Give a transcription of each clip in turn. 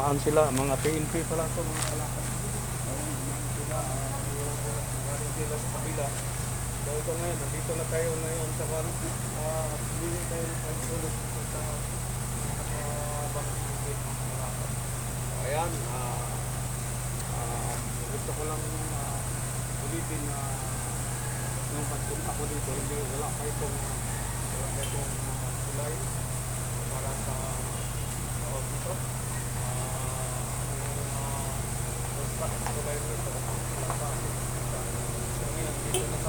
dumaan sila, mga PNP pala ito, mga dumaan sila, ah, sa kabila. So ito ngayon, nandito na tayo ngayon sa kan, ah, hindi tayo nagsulot sa uh, kalakad. So, ayan, ah, ah, gusto ko lang ah, ulitin na nung pagpunta ako dito, hindi wala pa itong wala pa itong uh, tulay para sa tawag dito. Ah, yung uh, basta tulay nito, wala pa. So ngayon,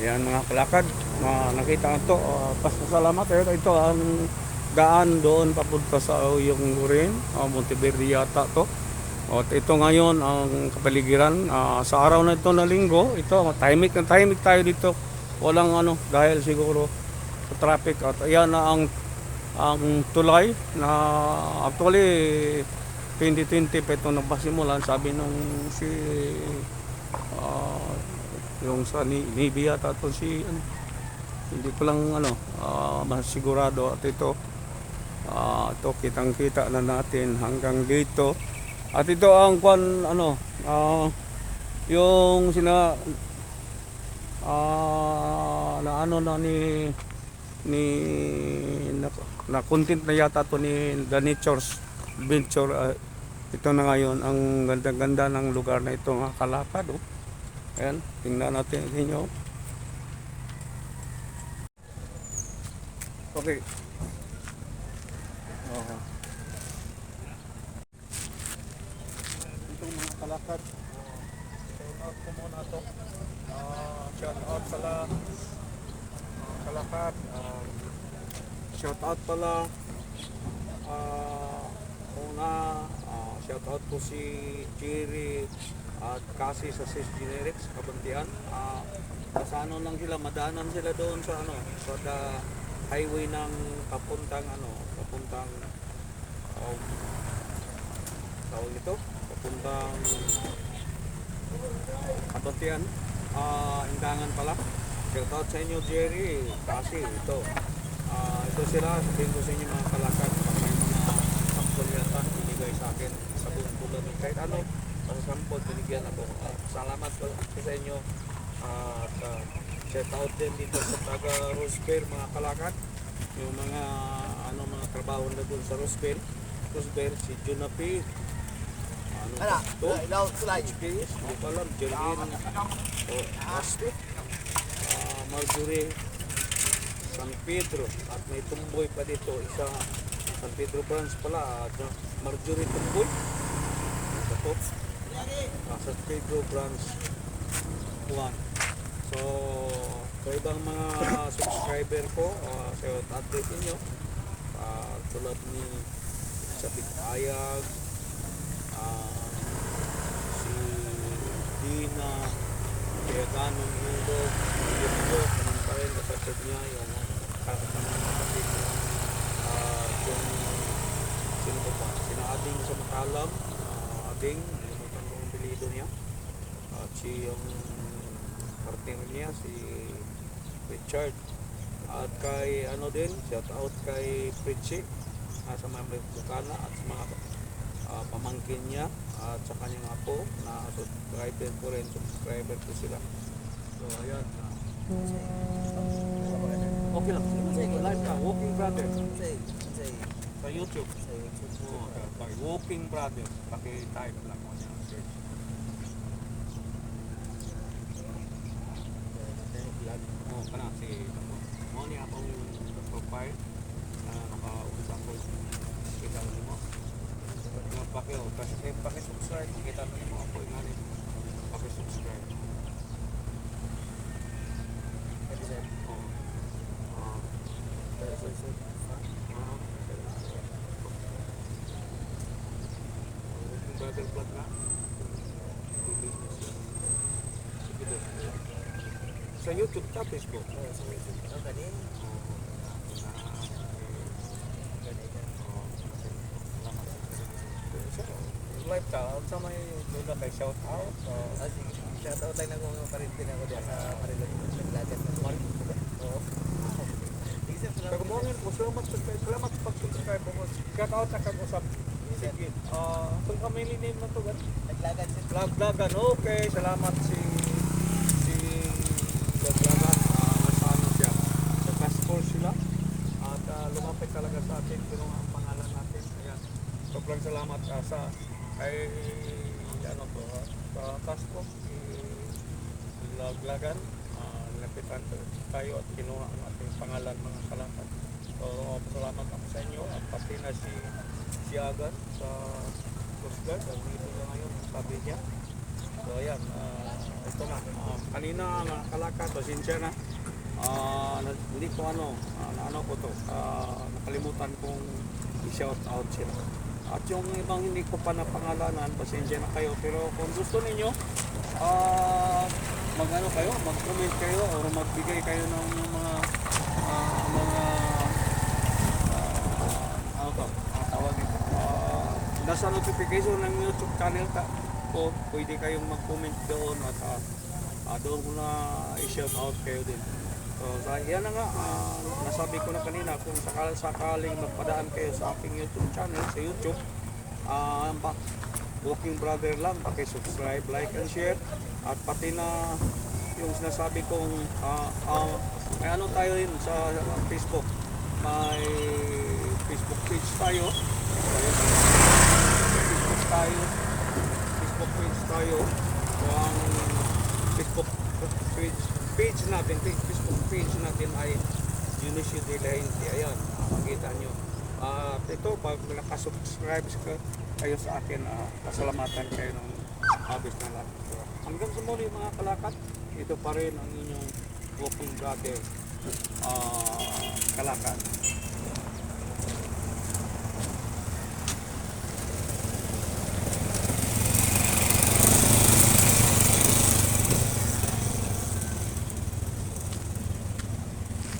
Ayan mga kalakad, na nakita ko ito, uh, pasasalamat ito, ito ang daan doon papunta sa yung Urin, uh, Monteverde yata to. At ito ngayon ang kapaligiran ah, sa araw na ito na linggo, ito tahimik na tahimik tayo dito. Walang ano dahil siguro sa traffic at ayan na ang ang tulay na actually 2020 pa ito nagpasimulan sabi nung si ah, yung sa ni Navy yata to si ano, hindi ko lang ano ah, masigurado at ito ah, ito kitang kita na natin hanggang dito at ito ang kwan ano ah, yung sina ah, na ano na ni ni na, na content na yata to ni The Nature's Adventure ah, ito na ngayon ang ganda-ganda ng lugar na ito mga kalakad oh. Ayan, tingnan natin ninyo. Okay. Oo. Itong mga kalakad, uh, shout out ko muna to. Uh, shout out pala mga kalakad. Uh, shout out pala uh, una uh, shout out ko si Jerry at kasi sa Sis Generics Kabantian uh, sa ano lang sila madaanan sila doon sa ano sa the highway ng papuntang ano papuntang um, tawag ito papuntang Kabantian uh, Indangan pala. Shout out sa inyo Jerry. Kasi ito Ah, ito sila sabihin ko sa inyo mga kalakad may mga sampol yata binigay sa akin sa buong bulan kahit ano basta sampol binigyan ako. Ah, salamat po sa inyo. Ah, at uh, shout out din dito sa taga Roosevelt mga kalakad yung mga ano mga trabaho na doon sa Roosevelt Roosevelt si Junapi. Ano Ano? to? Ilaw, tulay. HPS, hindi ko alam, Jerlyn o Aspe, Ah, Marjorie. San Pedro. At may tumboy pa dito. Isa San Pedro branch pala. At uh, Marjorie Tumboy. Ito Ah, San Pedro branch 1 so sa ibang mga subscriber ko uh, sa update ninyo Ah, tulad ni Sabit Ayag ah, si Dina kaya ganong ulo yun po ganun pa rin kapatid niya yung kapatid at yung sino ba pa sina Ading sa Makalam uh, Ading ko apelido niya at si yung partner niya si Richard at kay ano din shout out kay Pritchie uh, sa mga Bukana at sa mga ah, pamangkin niya at sa kanyang apo na subscriber ko rin, subscriber ko sila. So, ayan. ah. okay lang. Live ka, Walking Brother Say, say, sa YouTube. Oo, okay. Walking Brother. Paki-type lang mo niya. Search. part uh, nakaumpisa ko kita mo mo nga pakyo oh, kasi eh, pakisubscribe kita mo mo ako nga rin pakisubscribe Battle plot na. Sa YouTube ka, Facebook. Oo, sa YouTube ka, galing. Live ka, sa may lula kay shout out. Ah, sige. Shoutout lang ako mga parintin ako diyan sa Marilyn. Naglagan na. Oo. Sige, sir. Salamat. Kagumongin po, salamat sa salamat sa pag-subscribe mo. Shout out sa kag-usap. Sige. Ah, itong family name na to, gano'n? Naglagan sir. Laglagan, okay. Salamat si si Laglagan. Uh, nasa ano siya. Sa task force sila. At ah, lumapit talaga sa atin. Pero ang pangalan natin. Ayan. Sobrang salamat ah, sa kay ano ah, sa task force. Si Laglagan. Uh, lapitan tayo at kinuha ang ating pangalan mga kalakad. So, salamat ako sa inyo at pati na si si Agan sa Coast Guard. Ang dito na ngayon, sabi niya. So ayan, ah, ito na. Ah, kanina mga kalakad, pasensya na. Ah, na- hindi ko ano, ah, na ano ko to, ah, nakalimutan kong i-shout out sila. At yung ibang hindi ko pa napangalanan, pasensya na kayo. Pero kung gusto ninyo, ah, mag ano kayo, mag-comment kayo o magbigay kayo ng mga ah, mga ah, ano to, ang tawag nito. Ah, nasa notification ng YouTube channel ka po, pwede kayong mag-comment doon at ah, ah, doon ko na i-shout out kayo din. So, yan na nga, ah, nasabi ko na kanina, kung sakal sakaling magpadaan kayo sa aking YouTube channel, sa YouTube, bak Walking Brother lang, paki-subscribe, like, and share. At pati na yung sinasabi kong, ah, ah, may ano tayo rin sa Facebook, may Facebook page tayo. Facebook tayo. Facebook page tayo. So, ang Facebook page, page natin, Facebook page natin ay Dionisio de la Gente. Ayan, makita nyo. At ito, pag nakasubscribe ka kayo sa akin, ah, pasalamatan kayo ng habis na lahat. Hanggang sa muli mga kalakat, ito pa rin ang inyong walking brother ah, kalakat.